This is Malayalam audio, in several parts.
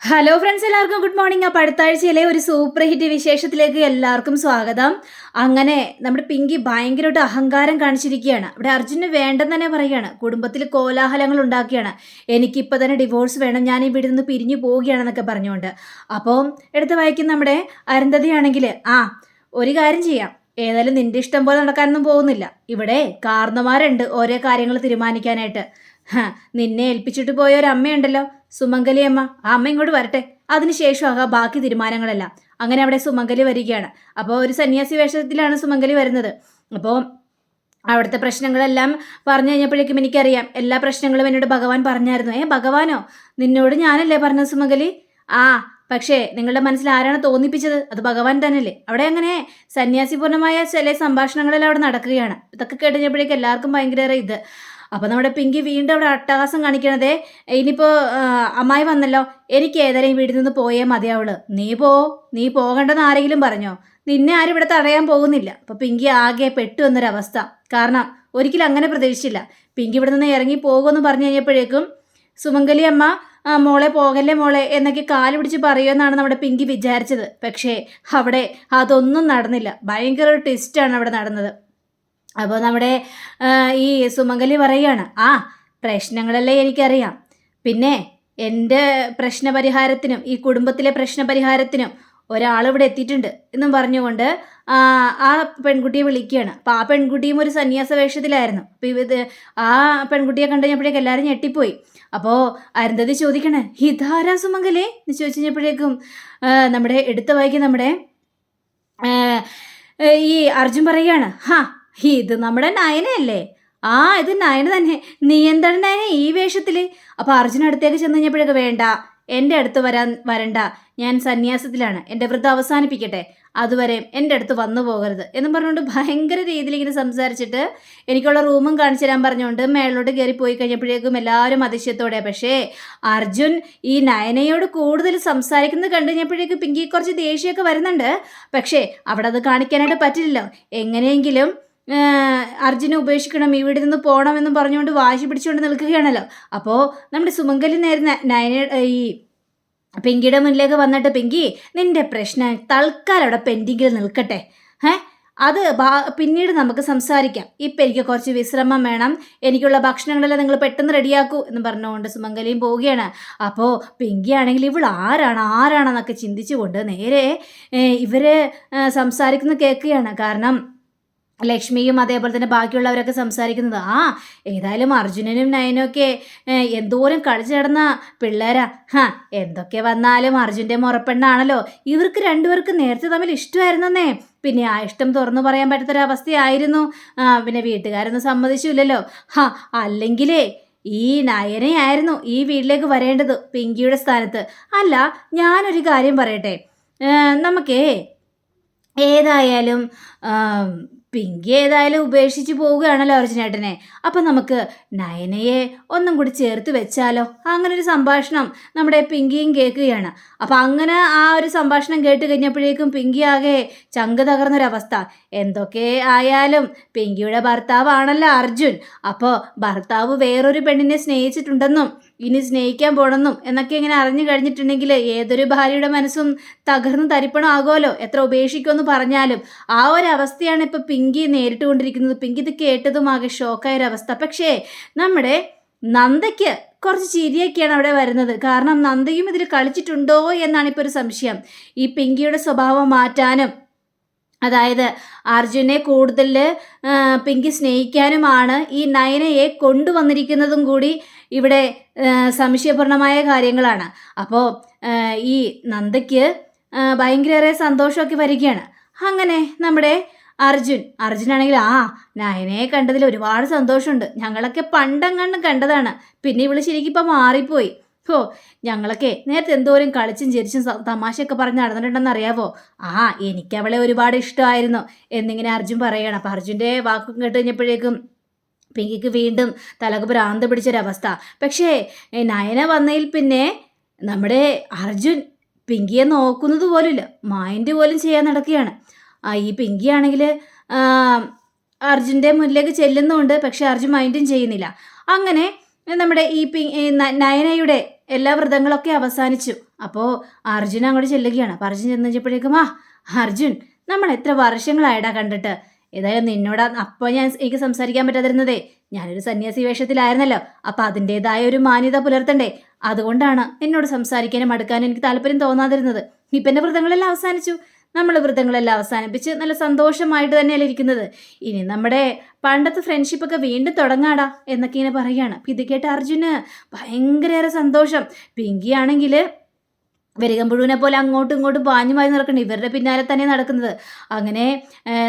ഹലോ ഫ്രണ്ട്സ് എല്ലാവർക്കും ഗുഡ് മോർണിംഗ് അപ്പോൾ അടുത്ത ആഴ്ചയിലെ ഒരു സൂപ്പർ ഹിറ്റ് വിശേഷത്തിലേക്ക് എല്ലാവർക്കും സ്വാഗതം. അങ്ങനെ നമ്മുടെ പിങ്കി ഭയങ്കരമായിട്ട് അഹങ്കാരം കാണിച്ചിരിക്കുകയാണ്. ഇവിടെ അർജുന് വേണ്ടെന്ന് തന്നെ പറയുകയാണ്. കുടുംബത്തിൽ കോലാഹലങ്ങൾ ഉണ്ടാക്കിയാണ് എനിക്കിപ്പോൾ തന്നെ ഡിവോഴ്സ് വേണം. ഞാൻ ഇവിടെ നിന്ന് പിരിഞ്ഞു പോവുകയാണെന്നൊക്കെ പറഞ്ഞുകൊണ്ട്. അപ്പോൾ എടുത്ത് വായിക്കുന്ന നമ്മുടെ അരുന്ധതിയാണെങ്കിൽ ആ ഒരു കാര്യം ചെയ്യാം. ഏതായാലും നിന്റെ ഇഷ്ടം പോലെ നടക്കാനൊന്നും പോകുന്നില്ല. ഇവിടെ കാർന്നമാരുണ്ട് ഓരോ കാര്യങ്ങൾ തീരുമാനിക്കാനായിട്ട്. നിന്നെ ഏൽപ്പിച്ചിട്ട് പോയ ഒരു അമ്മയുണ്ടല്ലോ. സുമംഗലി അമ്മ ആ അമ്മ ഇങ്ങോട്ട് വരട്ടെ. അതിനുശേഷം ആകാം ബാക്കി തീരുമാനങ്ങളെല്ലാം. അങ്ങനെ അവിടെ സുമംഗലി വരികയാണ്. അപ്പോൾ ഒരു സന്യാസി വേഷത്തിലാണ് സുമംഗലി വരുന്നത്. അപ്പോൾ അവിടുത്തെ പ്രശ്നങ്ങളെല്ലാം പറഞ്ഞു കഴിഞ്ഞപ്പോഴേക്കും എനിക്കറിയാം എല്ലാ പ്രശ്നങ്ങളും എന്നോട് ഭഗവാൻ പറഞ്ഞായിരുന്നു. ഏ ഭഗവാനോ നിന്നോട് ഞാനല്ലേ പറഞ്ഞത് സുമംഗലി? ആ പക്ഷേ നിങ്ങളുടെ മനസ്സിൽ ആരാണ് തോന്നിപ്പിച്ചത്? അത് ഭഗവാൻ തന്നെയല്ലേ. അവിടെ അങ്ങനെ സന്യാസിപൂർണമായ ചില സംഭാഷണങ്ങളെല്ലാം അവിടെ നടക്കുകയാണ്. ഇതൊക്കെ കേട്ടുകഴിഞ്ഞപ്പോഴേക്കും എല്ലാവർക്കും ഭയങ്കര ഇത്. അപ്പോൾ നമ്മുടെ പിങ്കി വീണ്ടും അവിടെ അട്ടഹാസം കാണിക്കണതേ ഇനിയിപ്പോൾ അമ്മായി വന്നല്ലോ. എനിക്ക് ഏതായാലും വീട്ടിൽ നിന്ന് പോയേ മതിയാവുള്ളൂ നീ പോ നീ പോകണ്ടെന്ന് ആരെങ്കിലും പറഞ്ഞോ? നിന്നെ ആരും ഇവിടെ തടയാൻ പോകുന്നില്ല. അപ്പോൾ പിങ്കി ആകെ പെട്ടു എന്നൊരവസ്ഥ. കാരണം ഒരിക്കലും അങ്ങനെ പ്രതീക്ഷിച്ചില്ല. പിങ്കി ഇവിടെ നിന്ന് ഇറങ്ങി പോകുമെന്ന് പറഞ്ഞു കഴിഞ്ഞപ്പോഴേക്കും സുമംഗലി അമ്മ മോളെ പോകല്ലേ മോളെ എന്നൊക്കെ കാൽ പിടിച്ച് പറയുമെന്നാണ് നമ്മുടെ പിങ്കി വിചാരിച്ചത്. പക്ഷേ അവിടെ അതൊന്നും നടന്നില്ല. ഭയങ്കര ഒരു ട്വിസ്റ്റാണ് അവിടെ നടന്നത്. അപ്പോൾ നമ്മുടെ ഈ സുമംഗലി പറയുകയാണ് ആ പ്രശ്നങ്ങളല്ലേ എനിക്കറിയാം. പിന്നെ എന്റെ പ്രശ്നപരിഹാരത്തിനും ഈ കുടുംബത്തിലെ പ്രശ്നപരിഹാരത്തിനും ഒരാൾ ഇവിടെ എത്തിയിട്ടുണ്ട്. എന്നും പറഞ്ഞുകൊണ്ട് ആ പെൺകുട്ടിയെ വിളിക്കുകയാണ്. അപ്പോൾ ആ പെൺകുട്ടിയും ഒരു സന്യാസ വേഷത്തിലായിരുന്നു അപ്പോൾ ഇത് ആ പെൺകുട്ടിയെ കണ്ടു കഴിഞ്ഞപ്പോഴേക്കും എല്ലാവരും ഞെട്ടിപ്പോയി. അപ്പോൾ അരുന്ധതി ചോദിക്കണേ ഹിതാരാ സുമംഗലേ? എന്ന് ചോദിച്ചു കഴിഞ്ഞപ്പോഴേക്കും നമ്മുടെ എടുത്ത വായിക്കും നമ്മുടെ ഈ അർജുൻ പറയുകയാണ് ഹാ ഇത് നമ്മുടെ നയനയല്ലേ? ആ ഇത് നയന തന്നെ. നീ എന്താണ് നയന ഈ വേഷത്തിൽ അപ്പോൾ അർജുന അടുത്തേക്ക് ചെന്ന് കഴിഞ്ഞപ്പോഴേക്ക് വേണ്ട എന്റെ അടുത്ത് വരാൻ വരണ്ട. ഞാൻ സന്യാസത്തിലാണ്. എന്റെ വ്രതം അവസാനിപ്പിക്കട്ടെ. അതുവരെ എന്റെ അടുത്ത് വന്നു പോകരുത് എന്നും പറഞ്ഞുകൊണ്ട് ഭയങ്കര രീതിയിൽ ഇങ്ങനെ സംസാരിച്ചിട്ട് എനിക്കുള്ള റൂമും കാണിച്ചു തരാൻ പറഞ്ഞുകൊണ്ട് മേളിലോട്ട് കയറി പോയി കഴിഞ്ഞപ്പോഴേക്കും എല്ലാവരും അതിശയത്തോടെ പക്ഷേ അർജുൻ ഈ നയനയോട് കൂടുതൽ സംസാരിക്കുന്നത് കണ്ടു കഴിഞ്ഞപ്പോഴേക്കും പിങ്കി കുറച്ച് ദേഷ്യമൊക്കെ വരുന്നുണ്ട്. പക്ഷേ അവിടെ അത് കാണിക്കാനായിട്ട് പറ്റില്ലല്ലോ. എങ്ങനെയെങ്കിലും അർജുനെ ഉപേക്ഷിക്കണം ഇവിടെ നിന്ന് പോകണമെന്ന് പറഞ്ഞുകൊണ്ട് വാശി പിടിച്ചുകൊണ്ട് നിൽക്കുകയാണല്ലോ. അപ്പോൾ നമ്മുടെ സുമംഗലി നേരെ ന- നയന ഈ പെങ്കിയുടെ മുന്നിലേക്ക് വന്നിട്ട് പെങ്കി നിന്റെ പ്രശ്നം തൽക്കാലം അവിടെ പെൻഡിങ്ങിൽ നിൽക്കട്ടെ. ഏ അത് പിന്നീട് നമുക്ക് സംസാരിക്കാം. ഇപ്പം എനിക്ക് കുറച്ച് വിശ്രമം വേണം. എനിക്കുള്ള ഭക്ഷണങ്ങളെല്ലാം നിങ്ങൾ പെട്ടെന്ന് റെഡിയാക്കൂ എന്ന് പറഞ്ഞുകൊണ്ട് സുമംഗലിയും പോവുകയാണ്. അപ്പോൾ പിങ്കിയാണെങ്കിൽ ഇവൾ ആരാണ്? ആരാണെന്നൊക്കെ ചിന്തിച്ചുകൊണ്ട് നേരെ ഇവർ സംസാരിക്കുന്നത് കേൾക്കുകയാണ്. കാരണം ലക്ഷ്മിയും അതേപോലെ തന്നെ ബാക്കിയുള്ളവരൊക്കെ സംസാരിക്കുന്നത് ആ ഏതായാലും അർജുനനും നയനും ഒക്കെ എന്തോരം കളിച്ചു കിടന്ന പിള്ളേരാ. ഹാ എന്തൊക്കെ വന്നാലും അർജുന്റെ മുറപ്പെണ്ണാണല്ലോ. ഇവർക്ക് രണ്ടുപേർക്ക് നേരത്തെ തമ്മിൽ ഇഷ്ടമായിരുന്നെന്നേ. പിന്നെ ആ ഇഷ്ടം തുറന്നു പറയാൻ പറ്റാത്തൊരവസ്ഥയായിരുന്നു. പിന്നെ വീട്ടുകാരൊന്നും സമ്മതിച്ചില്ലല്ലോ. ഹാ അല്ലെങ്കിലേ ഈ നയനയായിരുന്നു ഈ വീട്ടിലേക്ക് വരേണ്ടത് പിങ്കിയുടെ സ്ഥാനത്ത്. അല്ല ഞാനൊരു കാര്യം പറയട്ടെ. നമുക്കേ ഏതായാലും പിങ്കി ഏതായാലും ഉപേക്ഷിച്ച് പോവുകയാണല്ലോ അർജുനേട്ടനെ. അപ്പം നമുക്ക് നയനയെ ഒന്നും കൂടി ചേർത്ത് വെച്ചാലോ? അങ്ങനെ ഒരു സംഭാഷണം നമ്മുടെ പിങ്കിയും കേൾക്കുകയാണ്. അപ്പം അങ്ങനെ ആ ഒരു സംഭാഷണം കേട്ട് കഴിഞ്ഞപ്പോഴേക്കും പിങ്കി ആകെ ചങ്ക് തകർന്നൊരവസ്ഥ. എന്തൊക്കെ ആയാലും പിങ്കിയുടെ ഭർത്താവാണല്ലോ അർജുൻ. അപ്പോൾ ഭർത്താവ് വേറൊരു പെണ്ണിനെ സ്നേഹിച്ചിട്ടുണ്ടെന്നും ഇനി സ്നേഹിക്കാൻ പോണെന്നും എന്നൊക്കെ ഇങ്ങനെ അറിഞ്ഞു കഴിഞ്ഞിട്ടുണ്ടെങ്കിൽ ഏതൊരു ഭാര്യയുടെ മനസ്സും തകർന്ന് തരിപ്പണം ആകുമല്ലോ എത്ര ഉപേക്ഷിക്കുമെന്ന് പറഞ്ഞാലും ആ ഒരു അവസ്ഥയാണ് ഇപ്പോൾ പിങ്കി നേരിട്ടുകൊണ്ടിരിക്കുന്നത്. പിങ്കി ഇത് കേട്ടതുമാകെ ഷോക്കായ ഒരു അവസ്ഥ. പക്ഷേ നമ്മുടെ നന്ദയ്ക്ക് കുറച്ച് ചിരിയൊക്കെയാണ് അവിടെ വരുന്നത്. കാരണം നന്ദയും ഇതിൽ കളിച്ചിട്ടുണ്ടോ എന്നാണ് ഇപ്പോൾ ഒരു സംശയം. ഈ പിങ്കിയുടെ സ്വഭാവം മാറ്റാനും അതായത് അർജുനെ കൂടുതൽ പിങ്കി സ്നേഹിക്കാനുമാണ് ഈ നയനയെ കൊണ്ടുവന്നിരിക്കുന്നതും കൂടി ഇവിടെ സംശയപൂർണമായ കാര്യങ്ങളാണ്. അപ്പോൾ ഈ നന്ദയ്ക്ക് ഭയങ്കരേറെ സന്തോഷമൊക്കെ വരികയാണ്. അങ്ങനെ നമ്മുടെ അർജുൻ അർജുനാണെങ്കിൽ ആ നയനയെ കണ്ടതിൽ ഒരുപാട് സന്തോഷമുണ്ട്. ഞങ്ങളൊക്കെ പണ്ടങ്ങണ്ടും കണ്ടതാണ്. പിന്നെ ഇവൾ ശരിക്കും ഇപ്പം മാറിപ്പോയി. ഓ ഞങ്ങളൊക്കെ നേരത്തെ എന്തോരം കളിച്ചും ചിരിച്ചും തമാശയൊക്കെ പറഞ്ഞ് നടന്നിട്ടുണ്ടെന്ന് അറിയാവോ? ആ എനിക്ക് അവളെ ഒരുപാട് ഇഷ്ടമായിരുന്നു എന്നിങ്ങനെ അർജുൻ പറയണം. അപ്പം അർജുന്റെ വാക്കും കേട്ട് കഴിഞ്ഞപ്പോഴേക്കും പിങ്കിക്ക് വീണ്ടും തലക്ക് ഭ്രാന്ത് പിടിച്ചൊരവസ്ഥ. പക്ഷേ നയന വന്നതിൽ പിന്നെ നമ്മുടെ അർജുൻ പിങ്കിയെ നോക്കുന്നത് പോലുമില്ല. മൈൻഡ് പോലും ചെയ്യാൻ നടക്കുകയാണ്. ആ ഈ പിങ്കിയാണെങ്കിൽ അർജുന്റെ മുന്നിലേക്ക് ചെല്ലുന്നുണ്ട് പക്ഷെ അർജുൻ മൈൻഡും ചെയ്യുന്നില്ല. അങ്ങനെ നമ്മുടെ ഈ പി നയനയുടെ എല്ലാ വ്രതങ്ങളൊക്കെ അവസാനിച്ചു. അപ്പോൾ അർജുൻ അങ്ങോട്ട് ചെല്ലുകയാണ്. അപ്പോൾ അർജുൻ ചെന്ന് കഴിഞ്ഞപ്പോഴേക്കും ആ അർജുൻ നമ്മൾ എത്ര വർഷങ്ങളായിടാ കണ്ടിട്ട് ഏതായാലും നിന്നോട് അപ്പോൾ ഞാൻ എനിക്ക് സംസാരിക്കാൻ പറ്റാതിരുന്നതേ ഞാനൊരു സന്യാസി വേഷത്തിലായിരുന്നല്ലോ. അപ്പം അതിന്റെതായ ഒരു മാന്യത പുലർത്തണ്ടേ. അതുകൊണ്ടാണ് നിന്നോട് സംസാരിക്കാനും അടുക്കാനും എനിക്ക് താല്പര്യം തോന്നാതിരുന്നത്. ഇപ്പം എന്റെ വ്രതങ്ങളെല്ലാം അവസാനിച്ചു. നമ്മൾ വ്രതങ്ങളെല്ലാം അവസാനിപ്പിച്ച് നല്ല സന്തോഷമായിട്ട് തന്നെയല്ലേ ഇരിക്കുന്നത്. ഇനി നമ്മുടെ പണ്ടത്തെ ഫ്രണ്ട്ഷിപ്പൊക്കെ വീണ്ടും തുടങ്ങാടാ എന്നൊക്കെ ഇങ്ങനെ പറയുകയാണ്. ഇത് കേട്ട് അർജുന് ഭയങ്കരേറെ സന്തോഷം. പിങ്കി ആണെങ്കിൽ വരികമ്പുഴുവിനെ പോലെ അങ്ങോട്ടും ഇങ്ങോട്ടും പാഞ്ഞു പാഞ്ഞു നടക്കണം ഇവരുടെ പിന്നാലെ തന്നെ നടക്കുന്നത്. അങ്ങനെ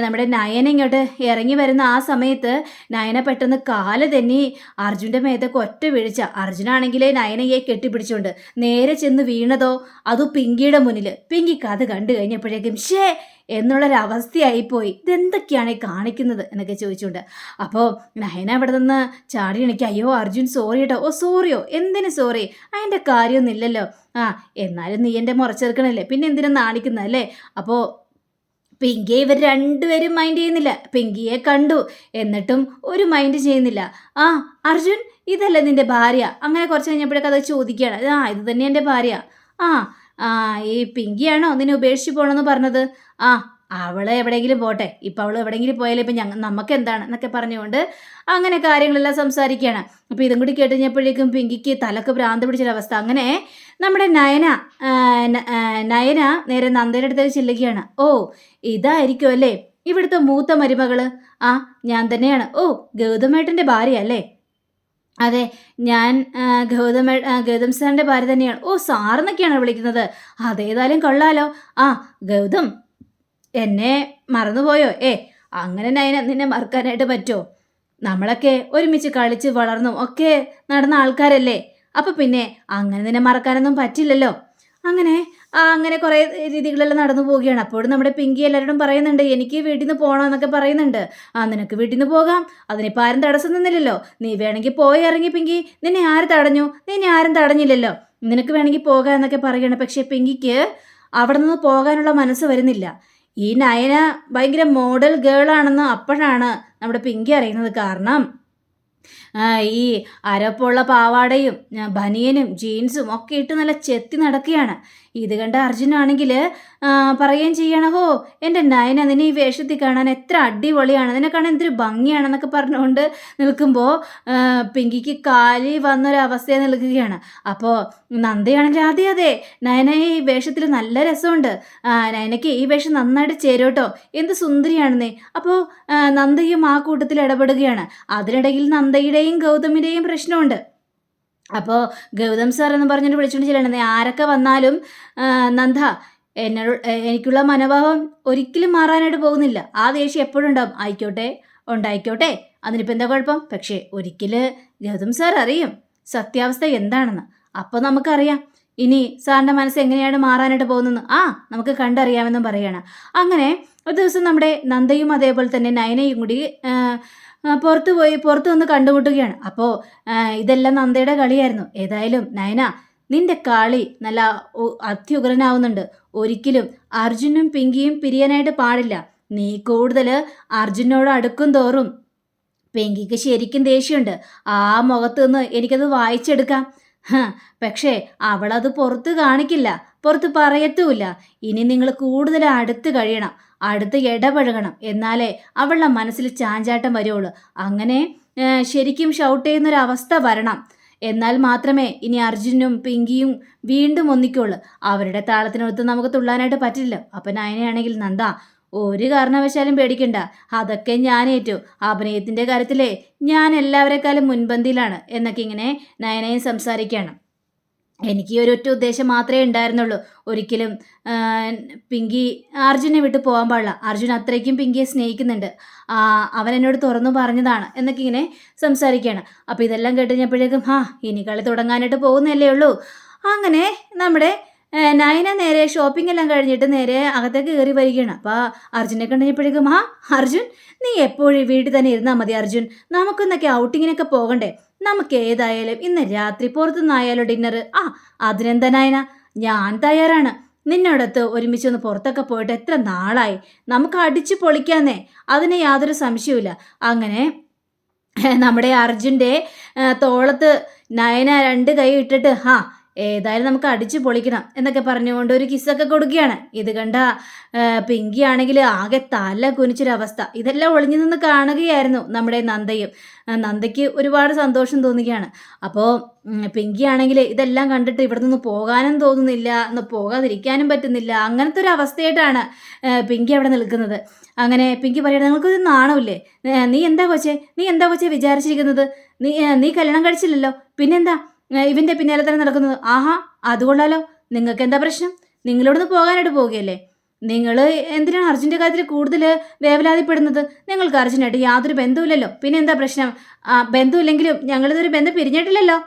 നമ്മുടെ നയന ഇങ്ങോട്ട് ഇറങ്ങി വരുന്ന ആ സമയത്ത് നയന പെട്ടെന്ന് കാൽ തെന്നി അർജുന്റെ മേത്തൊക്കെ ഒറ്റ വീഴ്ച അർജുനാണെങ്കിൽ നയനയെ കെട്ടിപ്പിടിച്ചുകൊണ്ട് നേരെ ചെന്ന് വീണതോ? അത് പിങ്കിയുടെ മുന്നിൽ പിങ്കിക്ക് അത് കണ്ടു കഴിഞ്ഞപ്പോഴേക്കും ഷേ എന്നുള്ളൊരവസ്ഥയായിപ്പോയി. ഇതെന്തൊക്കെയാണ് കാണിക്കുന്നത് എന്നൊക്കെ ചോദിച്ചുകൊണ്ട്. അപ്പോൾ നയന അവിടെ നിന്ന് ചാടി എനിക്ക് അയ്യോ അർജുൻ സോറി കേട്ടോ ഓ സോറിയോ എന്തിന് സോറി അതിന്റെ കാര്യമൊന്നുമില്ലല്ലോ. ആ എന്നാലും നീ എന്റെ മുറച്ചെറുക്കണല്ലേ പിന്നെ എന്തിനാ നാണിക്കുന്നല്ലേ അപ്പോൾ പിങ്കിയെ ഇവർ രണ്ടുപേരും മൈൻഡ് ചെയ്യുന്നില്ല. പിങ്കിയെ കണ്ടു. എന്നിട്ടും ഒരു മൈൻഡ് ചെയ്യുന്നില്ല. ആ അർജുൻ ഇതല്ല നിന്റെ ഭാര്യ? അങ്ങനെ കുറച്ച് കഴിഞ്ഞപ്പോഴൊക്കെ അത് ചോദിക്കുകയാണ്. ആ ഇത് തന്നെ എന്റെ ഭാര്യ. ആ ആ ഈ പിങ്കിയാണോ നിന്നെ ഉപേക്ഷിച്ച് പോകണമെന്ന് പറഞ്ഞത്? ആ അവളെ എവിടെയെങ്കിലും പോട്ടെ. ഇപ്പം അവൾ എവിടെയെങ്കിലും പോയാലേ ഇപ്പം ഞങ്ങൾ നമുക്ക് എന്താണ് എന്നൊക്കെ പറഞ്ഞുകൊണ്ട് അങ്ങനെ കാര്യങ്ങളെല്ലാം സംസാരിക്കുകയാണ്. അപ്പോൾ ഇതും കൂടി കേട്ട് കഴിഞ്ഞപ്പോഴേക്കും പിങ്കിക്ക് തലക്ക് ഭ്രാന്ത് പിടിച്ചൊരവസ്ഥ. അങ്ങനെ നമ്മുടെ നയന നയന നേരെ നന്ദയുടെ അടുത്തേക്ക് ചെല്ലുകയാണ്. ഓ ഇതായിരിക്കും അല്ലേ ഇവിടുത്തെ മൂത്ത മരുമകൾ. ആ ഞാൻ തന്നെയാണ്. ഓ ഗൗതമേട്ടന്റെ ഭാര്യ അല്ലേ? അതെ ഞാൻ ഗൗതമ ഗൗതം സാറിന്റെ ഭാര്യ തന്നെയാണ്. ഓ സാറെന്നൊക്കെയാണ് വിളിക്കുന്നത്. അതേതായാലും കൊള്ളാലോ. ആ ഗൗതം എന്നെ മറന്നുപോയോ? ഏ അങ്ങനെ നയന നിന്നെ മറക്കാനായിട്ട് പറ്റുമോ നമ്മളൊക്കെ ഒരുമിച്ച് കളിച്ച് വളർന്നും ഒക്കെ നടന്ന ആൾക്കാരല്ലേ? അപ്പം പിന്നെ അങ്ങനെ നിന്നെ മറക്കാനൊന്നും പറ്റില്ലല്ലോ. അങ്ങനെ അങ്ങനെ കുറേ രീതികളെല്ലാം നടന്നു പോവുകയാണ്. അപ്പോഴും നമ്മുടെ പിങ്കി എല്ലാവരോടും പറയുന്നുണ്ട് എനിക്ക് വീട്ടിൽ നിന്ന് പോകണം എന്നൊക്കെ പറയുന്നുണ്ട്. ആ നിനക്ക് വീട്ടിൽ നിന്ന് പോകാം. അതിനിപ്പോൾ ആരും തടസ്സം നിന്നില്ലല്ലോ. നീ വേണമെങ്കിൽ പോയി ഇറങ്ങി പിങ്കി. നിന്നെ ആര് തടഞ്ഞു? നിന്നെ ആരും തടഞ്ഞില്ലല്ലോ. നിനക്ക് വേണമെങ്കിൽ പോകാം എന്നൊക്കെ പറയുകയാണ്. പക്ഷേ പിങ്കിക്ക് അവിടെ നിന്ന് പോകാനുള്ള മനസ്സ് വരുന്നില്ല. ഈ നയന ഭയങ്കര മോഡൽ ഗേൾ ആണെന്ന് അപ്പോഴാണ് നമ്മുടെ പിങ്കി അറിയുന്നത് കാരണം ഈ അരപ്പുള്ള പാവാടയും ബനിയനും ജീൻസും ഒക്കെ ഇട്ട് നല്ല ചെത്തി നടക്കുകയാണ്. ഇത് കണ്ട അർജുനാണെങ്കിൽ പറയുകയും ചെയ്യണം ഹോ എന്റെ നയന നിന്നെ ഈ വേഷത്തിൽ കാണാൻ എത്ര അടിപൊളിയാണ്. നിന്നെ കാണാൻ എന്തൊരു ഭംഗിയാണെന്നൊക്കെ പറഞ്ഞുകൊണ്ട് നിൽക്കുമ്പോൾ പിങ്കിക്ക് കാലി വന്നൊരവസ്ഥയെ നിൽക്കുകയാണ് അപ്പോൾ നന്ദയാണെങ്കിൽ അതെ അതെ? നയന ഈ വേഷത്തിൽ നല്ല രസമുണ്ട്. നയനയ്ക്ക് ഈ വേഷം നന്നായിട്ട് ചേരോട്ടോ. എന്ത് സുന്ദരിയാണെന്നേ. അപ്പോൾ നന്ദയും ആ കൂട്ടത്തിൽ ഇടപെടുകയാണ്. അതിനിടയിൽ നന്ദയുടെയും ഗൗതമിന്റെയും പ്രശ്നമുണ്ട്. അപ്പോൾ ഗൗതം സാർ എന്ന് പറഞ്ഞിട്ട് വിളിച്ചുകൊണ്ട് ചെല്ലണേ. ആരൊക്കെ വന്നാലും നന്ദ എന്നോട് എനിക്കുള്ള മനോഭാവം ഒരിക്കലും മാറാനായിട്ട് പോകുന്നില്ല. ആ ദേഷ്യം എപ്പോഴും ഉണ്ടാവും. ആയിക്കോട്ടെ ഉണ്ടായിക്കോട്ടെ. അതിനിപ്പോൾ എന്താ കുഴപ്പം? പക്ഷേ ഒരിക്കൽ ഗൗതം സാർ അറിയും സത്യാവസ്ഥ എന്താണെന്ന്. അപ്പോൾ നമുക്കറിയാം. ഇനി സാറിന്റെ മനസ്സ് എങ്ങനെയാണ് മാറാനായിട്ട് പോകുന്നത് ആ നമുക്ക് കണ്ടറിയാമെന്നും പറയുകയാണ് അങ്ങനെ ഒരു ദിവസം നമ്മുടെ നന്ദയും അതേപോലെ തന്നെ നയനയും കൂടി പുറത്ത് പോയി പുറത്ത് വന്ന് കണ്ടുമുട്ടുകയാണ്. അപ്പോൾ ഇതെല്ലാം നന്ദയുടെ കളിയായിരുന്നു. ഏതായാലും നയന നിന്റെ കളി നല്ല അത്യുഗ്രനാവുന്നുണ്ട്. ഒരിക്കലും അർജുനും പിങ്കിയും പിരിയാനായിട്ട് പാടില്ല. നീ കൂടുതൽ അർജുനോട് അടുക്കും തോറും. പിങ്കിക്ക് ശരിക്കും ദേഷ്യമുണ്ട്. ആ മുഖത്ത് നിന്ന് എനിക്കത് വായിച്ചെടുക്കാം. പക്ഷേ അവളത് പുറത്ത് കാണിക്കില്ല. പുറത്ത് പറയത്തുമില്ല. ഇനി നിങ്ങൾ കൂടുതൽ അടുത്ത് കഴിയണം. അടുത്ത് ഇടപഴകണം എന്നാലേ അവളുടെ മനസ്സിൽ ചാഞ്ചാട്ടം വരുള്ളൂ അങ്ങനെ ശരിക്കും ഷൗട്ട് ചെയ്യുന്നൊരവസ്ഥ വരണം. എന്നാൽ മാത്രമേ ഇനി അർജുനും പിങ്കിയും വീണ്ടും ഒന്നിക്കുള്ളൂ. അവരുടെ താളത്തിനൊത്ത് നമുക്ക് തുള്ളാനായിട്ട് പറ്റില്ല. അപ്പം നയനയാണെങ്കിൽ നന്ദ ഒരു കാരണവശാലും പേടിക്കണ്ട. അതൊക്കെ ഞാൻ ഏറ്റു. അഭിനയത്തിന്റെ കാര്യത്തിലേ ഞാൻ എല്ലാവരെക്കാളും മുൻപന്തിയിലാണ്. എന്നൊക്കെ ഇങ്ങനെ നയനയും സംസാരിക്കുകയാണ്. എനിക്ക് ഈ ഒരൊറ്റ ഉദ്ദേശം മാത്രമേ ഉണ്ടായിരുന്നുള്ളൂ. ഒരിക്കലും പിങ്കി അർജുനെ വിട്ട് പോകാൻ പാടില്ല. അർജുൻ അത്രയ്ക്കും പിങ്കിയെ സ്നേഹിക്കുന്നുണ്ട്. അവൻ എന്നോട് തുറന്നു പറഞ്ഞതാണ് എന്നൊക്കെ ഇങ്ങനെ സംസാരിക്കുകയാണ്. അപ്പോൾ ഇതെല്ലാം കേട്ട് കഴിഞ്ഞപ്പോഴേക്കും ആ ഇനി കളി തുടങ്ങാനായിട്ട് പോകുന്നല്ലേ ഉള്ളൂ. അങ്ങനെ നമ്മുടെ നയന നേരെ ഷോപ്പിംഗ് എല്ലാം കഴിഞ്ഞിട്ട് നേരെ അകത്തേക്ക് കയറി വരികയാണ്. അപ്പോൾ അർജുനെ കണ്ടുകഴിഞ്ഞപ്പോഴേക്കും ആ അർജുൻ നീ എപ്പോഴും വീട്ടിൽ തന്നെ ഇരുന്നാൽ മതി അർജുൻ. നമുക്കൊന്നൊക്കെ ഔട്ടിങ്ങിനൊക്കെ പോകണ്ടേ? നമുക്ക് ഏതായാലും ഇന്ന് രാത്രി പുറത്തുനിന്നായാലോ ഡിന്നർ ആ അതിനെന്താ നായന? ഞാൻ തയ്യാറാണ്. നിന്നോടത്ത് ഒരുമിച്ച് ഒന്ന് പുറത്തൊക്കെ പോയിട്ട് എത്ര നാളായി? നമുക്ക് അടിച്ചു പൊളിക്കാന്നേ. അതിന് യാതൊരു സംശയവുമില്ല. അങ്ങനെ നമ്മുടെ അർജുന്റെ തോളത്ത് നയന രണ്ട് കൈ ഇട്ടിട്ട് ഹാ ഏതായാലും നമുക്ക് അടിച്ചു പൊളിക്കണം എന്നൊക്കെ പറഞ്ഞുകൊണ്ട് ഒരു കിസ്സൊക്കെ കൊടുക്കുകയാണ്. ഇത് കണ്ട പിങ്കി ആണെങ്കിൽ ആകെ തല കുനിച്ചൊരവസ്ഥ. ഇതെല്ലാം ഒളിഞ്ഞു നിന്ന് കാണുകയായിരുന്നു നമ്മുടെ നന്ദയും. നന്ദയ്ക്ക് ഒരുപാട് സന്തോഷം തോന്നുകയാണ്. അപ്പോൾ പിങ്കി ആണെങ്കിൽ ഇതെല്ലാം കണ്ടിട്ട് ഇവിടെ നിന്ന് പോകാനും തോന്നുന്നില്ല ഒന്ന് പോകാതിരിക്കാനും പറ്റുന്നില്ല. അങ്ങനത്തെ ഒരു അവസ്ഥയായിട്ടാണ് പിങ്കി അവിടെ നിൽക്കുന്നത്. അങ്ങനെ പിങ്കി പറയണത് നിങ്ങൾക്കൊരു നാണമില്ലേ നീ എന്താ കൊച്ചേ? നീ എന്താ കൊച്ചേ വിചാരിച്ചിരിക്കുന്നത്? നീ നീ കല്യാണം കഴിച്ചില്ലല്ലോ? പിന്നെന്താ? ഇവന്റെ പിന്നാലെ തന്നെ നടക്കുന്നത്. ആഹാ അതുകൊള്ളാലോ. നിങ്ങൾക്ക് എന്താ പ്രശ്നം? നിങ്ങളിവിടുന്ന് പോകാനായിട്ട് പോവുകയല്ലേ? നിങ്ങൾ എന്തിനാണ് അർജുന്റെ കാര്യത്തിൽ കൂടുതൽ വേവലാതിപ്പെടുന്നത്? നിങ്ങൾക്ക് അർജുനായിട്ട് യാതൊരു ബന്ധമില്ലല്ലോ പിന്നെ എന്താ പ്രശ്നം? ബന്ധമില്ലെങ്കിലും ഞങ്ങളിതൊരു ബന്ധം പിരിഞ്ഞിട്ടില്ലല്ലോ.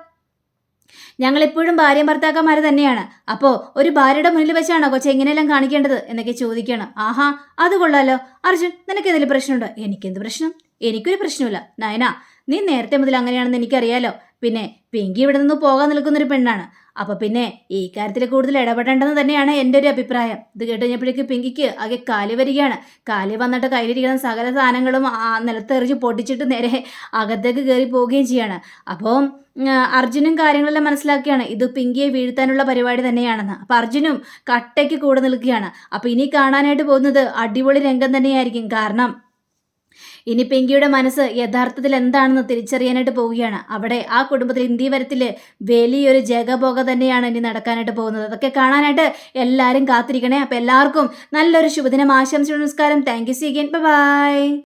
ഞങ്ങളെപ്പോഴും ഭാര്യയും ഭർത്താക്കന്മാർ തന്നെയാണ്. അപ്പോൾ ഒരു ഭാര്യയുടെ മുന്നിൽ വെച്ചാണോ കൊച്ചെ എങ്ങനെയെല്ലാം കാണിക്കേണ്ടത് എന്നൊക്കെ ചോദിക്കുകയാണ് ആഹാ അത് കൊള്ളാലോ. അർജുൻ നിനക്ക് എന്തെങ്കിലും പ്രശ്നമുണ്ടോ? എനിക്കെന്ത് പ്രശ്നം? എനിക്കൊരു പ്രശ്നമില്ല. നയന നീ നേരത്തെ മുതൽ അങ്ങനെയാണെന്ന് എനിക്കറിയാലോ. പിന്നെ പിങ്കി ഇവിടെ നിന്ന് പോകാൻ നിൽക്കുന്നൊരു പെണ്ണാണ്. അപ്പൊ പിന്നെ ഈ കാര്യത്തിൽ കൂടുതൽ ഇടപെടേണ്ടെന്ന് തന്നെയാണ് എന്റെ ഒരു അഭിപ്രായം. ഇത് കേട്ട് കഴിഞ്ഞപ്പോഴേക്ക് പിങ്കിക്ക് ആകെ കാലി വരികയാണ്. കാലി വന്നിട്ട് കയ്യിലിരിക്കുന്ന സകല സാധനങ്ങളും ആ നിലത്തെറിഞ്ഞ് പൊട്ടിച്ചിട്ട് നേരെ അകത്തേക്ക് കയറി പോവുകയും ചെയ്യാണ്. അപ്പോൾ അർജുനും കാര്യങ്ങളെല്ലാം മനസ്സിലാക്കിയാണ്. ഇത് പിങ്കിയെ വീഴ്ത്താനുള്ള പരിപാടി തന്നെയാണെന്ന്. അപ്പം അർജുനും കട്ടയ്ക്ക് കൂടെ നിൽക്കുകയാണ്. അപ്പോൾ ഇനി കാണാനായിട്ട് പോകുന്നത് അടിപൊളി രംഗം തന്നെയായിരിക്കും. കാരണം ഇനി പിങ്കിയുടെ മനസ്സ് യഥാർത്ഥത്തിൽ എന്താണെന്ന് തിരിച്ചറിയാനായിട്ട് പോവുകയാണ്. അവിടെ ആ കുടുംബത്തിൽ ഇന്ത്യ വരത്തിൽ വലിയൊരു ജഗബോഗ തന്നെയാണ് ഇനി നടക്കാനായിട്ട് പോകുന്നത്. അതൊക്കെ കാണാനായിട്ട് എല്ലാവരും കാത്തിരിക്കണേ. അപ്പം എല്ലാവർക്കും നല്ലൊരു ശുഭദിനം. ആശംസ നമസ്കാരം. Thank you see again bye